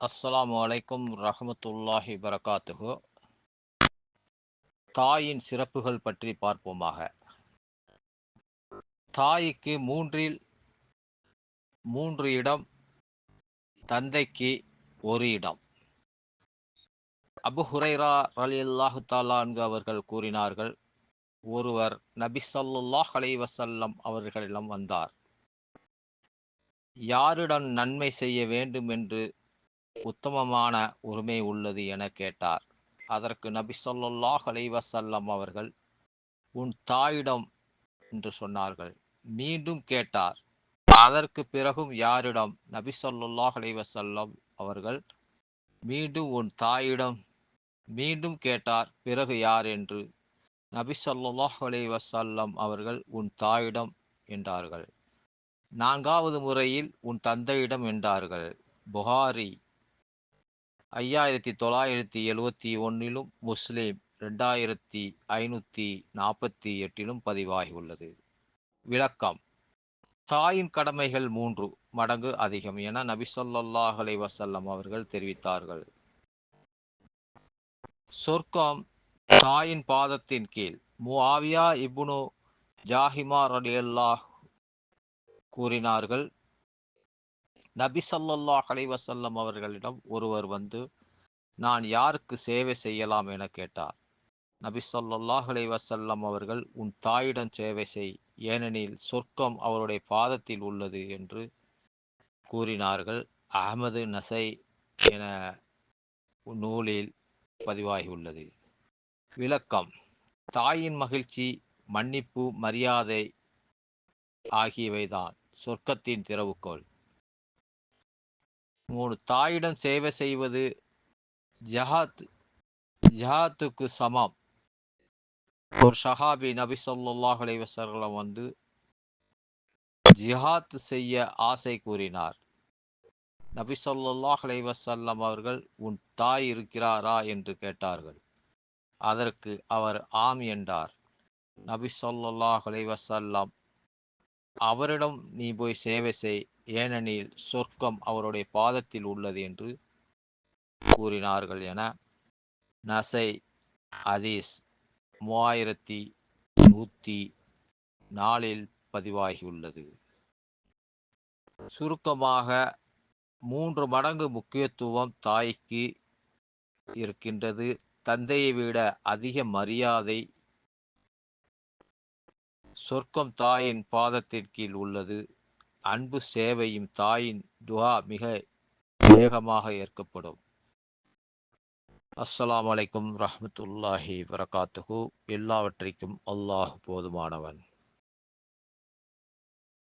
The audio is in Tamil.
அஸ்ஸலாமு அலைக்கும் ரஹமத்துல்லாஹி வரகாத்துஹு தாயின் சிறப்புகள் பற்றி பார்ப்போமாக. தாய்க்கு மூன்றில் மூன்று இடம் தந்தைக்கு ஒரு இடம். அபு ஹுரைரா ரலியல்லாஹு தாலான்கு அவர்கள் கூறினார்கள் ஒருவர் நபி சல்லுல்லாஹ் அலைஹி வசல்லம் அவர்களிடம் வந்தார். யாரிடம் நன்மை செய்ய வேண்டும் என்று உத்தமமான உரிமை உள்ளது என கேட்டார். அதற்கு நபி ஸல்லல்லாஹு அலைவசல்லம் அவர்கள் உன் தாயிடம் என்று சொன்னார்கள். மீண்டும் கேட்டார். அதற்கு பிறகும் யாரிடம்? நபி ஸல்லல்லாஹு அலைவசல்லம் அவர்கள் மீண்டும் உன் தாயிடம் மீண்டும் கேட்டார். பிறகு யார் என்று? நபி ஸல்லல்லாஹு அலைவசல்லம் அவர்கள் உன் தாயிடம் என்றார்கள். நான்காவது முறையில் உன் தந்தையிடம் என்றார்கள். புகாரி ஐயாயிரத்தி தொள்ளாயிரத்தி எழுவத்தி ஒன்னிலும் முஸ்லீம் ரெண்டாயிரத்தி ஐநூற்றி நாற்பத்தி எட்டிலும் பதிவாகியுள்ளது. விளக்கம். தாயின் கடமைகள் மூன்று மடங்கு அதிகம் என நபி ஸல்லல்லாஹு வசல்லம் அவர்கள் தெரிவித்தார்கள். சொர்க்கம் தாயின் பாதத்தின் கீழ். முஆவியா இப்னு ஜாஹிமா ரலியல்லாஹ் கூறினார்கள் நபி சல்லல்லா அலைவசல்லம் அவர்களிடம் ஒருவர் வந்து நான் யாருக்கு சேவை செய்யலாம்? என கேட்டார். நபி ஸல்லல்லாஹு அலைவசல்லம் அவர்கள் உன் தாயிடம் சேவை செய். ஏனெனில் சொர்க்கம் அவருடைய பாதத்தில் உள்ளது என்று கூறினார்கள். அகமது நசை என நூலில் பதிவாகியுள்ளது விளக்கம். தாயின் மகிழ்ச்சி மன்னிப்பு மரியாதை ஆகியவைதான் சொர்க்கத்தின் திறவுகோள். மூணு தாயிடம் சேவை செய்வது ஜஹாத் ஜஹாத்துக்கு சமம். ஒரு ஷஹாபி நபி ஸல்லல்லாஹு அலைஹி வந்து ஜிஹாத் செய்ய ஆசை கூறினார். நபி ஸல்லல்லாஹு அலைஹி அவர்கள் உன் தாய் இருக்கிறாரா? என்று கேட்டார்கள். அதற்கு அவர் ஆம் என்றார். நபி ஸல்லல்லாஹு அலைஹி அவரிடம் நீ போய் சேவை செய் ஏனெனில் சொர்க்கம் அவருடைய பாதத்தில் உள்ளது என்று கூறினார்கள் என நசை அதீஸ் மூவாயிரத்தி நூற்றி நாலில் பதிவாகியுள்ளது. சுருக்கமாக மூன்று மடங்கு முக்கியத்துவம் தாய்க்கு இருக்கின்றது. தந்தையை விட அதிக மரியாதை சொர்க்கம் தாயின் பாதத்தின் கீழ் உள்ளது. அன்பு சேவையும் தாயின் துவா மிக வேகமாக ஏற்கப்படும். அஸ்லாம் வலைக்கும் ரஹமத்துல்லாஹி வரகாத்துகு எல்லாவற்றிற்கும் அல்லாஹ் போதுமானவன்.